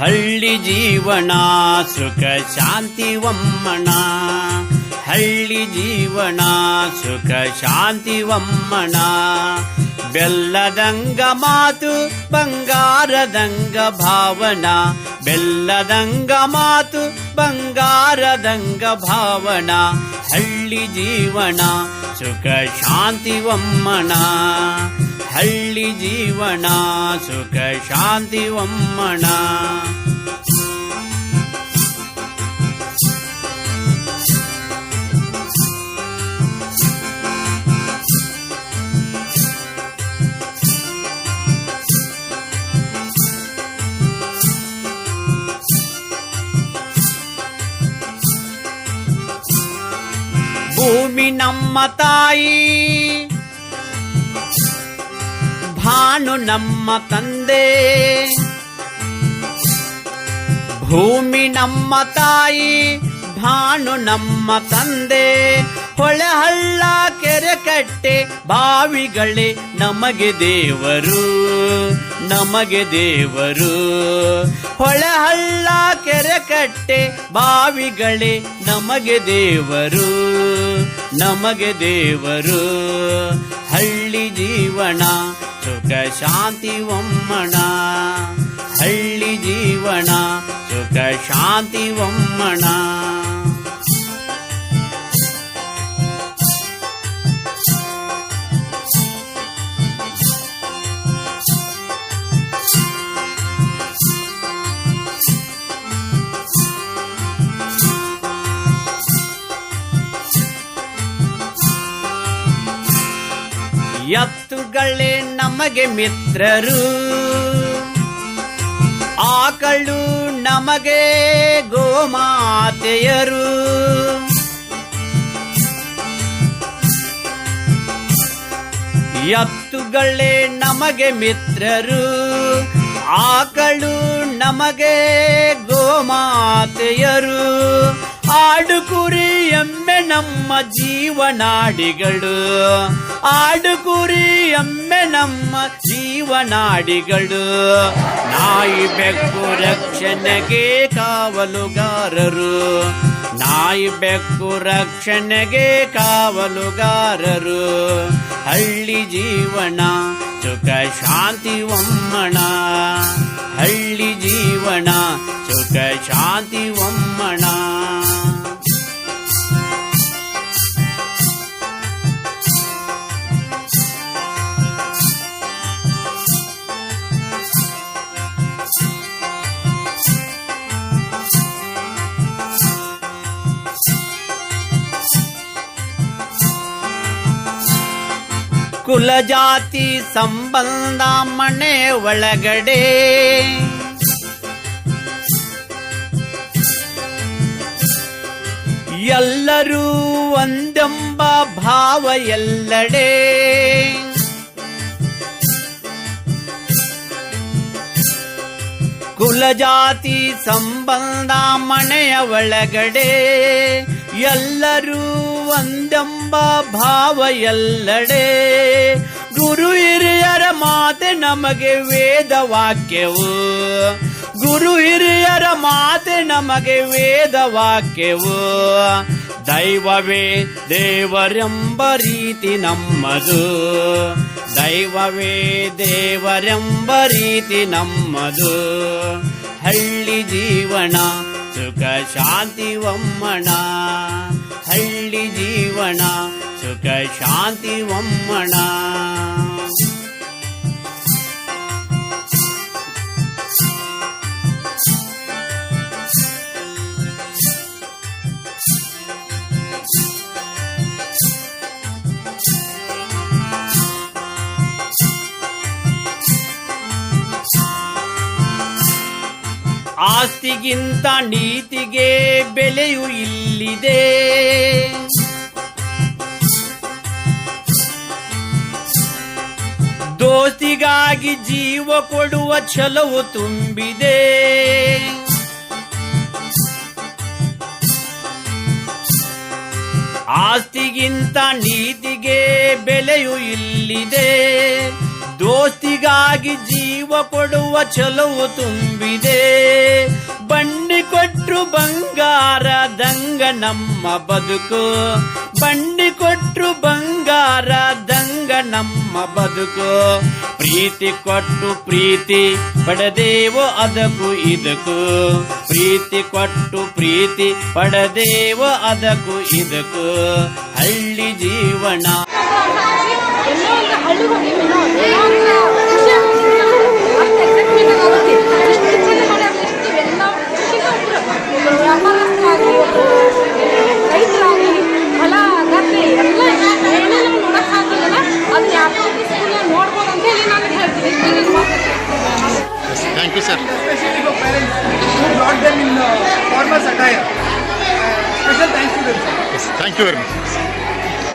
ಹಳ್ಳಿ ಜೀವನ ಸುಖ ಶಾಂತಿ ಒಮ್ಮಣ ಹಳ್ಳಿ ಜೀವನ ಸುಖ ಶಾಂತಿ ಒಮ್ಮಣ ಬೆಲ್ಲದಂಗ ಮಾತು, ಬಂಗಾರದಂಗ ಭಾವನ. ಬೆಲ್ಲದಂಗ ಮಾತು, ಬಂಗಾರದಂಗ ಭಾವನ. ಹಳ್ಳಿ ಜೀವನ ಸುಖ ಶಾಂತಿ ಒಮ್ಮಣ ಹಳ್ಳಿ ಜೀವನ ಸುಖ ಶಾಂತಿ ಒಮ್ಮಣ ಭೂಮಿ ನಮ್ಮ ತಾಯಿ ಭಾನು ನಮ್ಮ ತಂದೆ. ಭೂಮಿ ನಮ್ಮ ತಾಯಿ, ಭಾನು ನಮ್ಮ ತಂದೆ. ಹೊಳೆ ಹಳ್ಳ, ಕೆರೆ ಕಟ್ಟೆ, ಬಾವಿಗಳೇ ನಮಗೆ ದೇವರು ನಮಗೆ ದೇವರು. ಹೊಳೆ ಹಳ್ಳ, ಕೆರೆ ಕಟ್ಟೆ, ಬಾವಿಗಳೇ ನಮಗೆ ದೇವರು ನಮಗೆ ದೇವರು. ಹಳ್ಳಿ ಜೀವನ ಸುಖ ಶಾಂತಿ ಒಮ್ಮಣ ಹಳ್ಳಿ ಜೀವನ ಸುಖ ಶಾಂತಿ ಒಮ್ಮಣ. ಎತ್ತುಗಳೇ ನಮಗೆ ಮಿತ್ರರು. ಆಕಳು ನಮಗೆ ಗೋಮಾತೆಯರು. ಎತ್ತುಗಳೇ ನಮಗೆ ಮಿತ್ರರು. ಆಕಳು ನಮಗೆ ಗೋಮಾತೆಯರು. ಆಡು ಕುರಿ ಎಮ್ಮೆ ನಮ್ಮ ಜೀವನಾಡಿಗಳು. ಆಡು ಕುರಿ ಎಮ್ಮೆ ನಮ್ಮ ಜೀವನಾಡಿಗಳು. ನಾಯಿ ಬೆಕ್ಕು ರಕ್ಷಣೆಗೆ ಕಾವಲುಗಾರರು. ನಾಯಿ ಬೆಕ್ಕು ರಕ್ಷಣೆಗೆ ಕಾವಲುಗಾರರು. ಹಳ್ಳಿ ಜೀವನ, ಸುಖ, ಶಾಂತಿ, ಒಮ್ಮಣ. ಹಳ್ಳಿ ಜೀವನ, ಸುಖ, ಶಾಂತಿ, ಒಮ್ಮಣ. ಕುಲ ಜಾತಿ ಸಂಬಂಧ ಮನೆ ಒಳಗಡೆ. ಎಲ್ಲರೂ ಒಂದೆಂಬ ಭಾವ ಎಲ್ಲಡೆ. ಕುಲ ಜಾತಿ ಸಂಬಂಧ ಮನೆಯ ಒಳಗಡೆ. ಎಲ್ಲರೂ ಒಂದೆಂಬ ಭಾವ ಎಲ್ಲಡೆ ಗುರು ಹಿರಿಯರ ಮಾತೆ ನಮಗೆ ವೇದ ವಾಕ್ಯವು. ಗುರು ಹಿರಿಯರ ಮಾತೆ ನಮಗೆ ವೇದ ವಾಕ್ಯವು. ದೈವವೇ ದೇವರೆಂಬ ರೀತಿ ನಮ್ಮದು. ದೈವವೇ ದೇವರೆಂಬ ರೀತಿ ನಮ್ಮದು. ಹಳ್ಳಿ ಜೀವನ, ಸುಖ, ಶಾಂತಿ ಒಮ್ಮಣ ಹಳ್ಳಿ ಜೀವನ ಸುಖ ಶಾಂತಿ ಒಮ್ಮಣ. ಆಸ್ತಿಗಿಂತ ನೀತಿಗೆ ಬೆಲೆಯು ಇಲ್ಲಿದೆ. ದೋಸ್ತಿಗಾಗಿ ಜೀವ ಕೊಡುವ ಛಲವು ತುಂಬಿದೆ. ಆಸ್ತಿಗಿಂತ ನೀತಿಗೆ ಬೆಲೆಯು ಇಲ್ಲಿದೆ. ದೋಸ್ತಿಗಾಗಿ ಜೀವ ಕೊಡುವ ಛಲವು ತುಂಬಿದೆ. ಬಂಡಿ ಕೊಟ್ರು ಬಂಗಾರದಂಗ ನಮ್ಮ ಬದುಕು. ಬಂಡಿ ಕೊಟ್ರು ಬಂಗಾರದಂಗ ನಮ್ಮ ಬದುಕು. ಪ್ರೀತಿ ಕೊಟ್ಟು ಪ್ರೀತಿ ಪಡೆದೇವೋ ಅದಕು ಇದಕು ಪ್ರೀತಿ ಕೊಟ್ಟು ಪ್ರೀತಿ ಪಡೆದೇವೋ ಅದಕು ಇದಕು ಹಳ್ಳಿ ಜೀವನ. Thank you sir specially thank you very much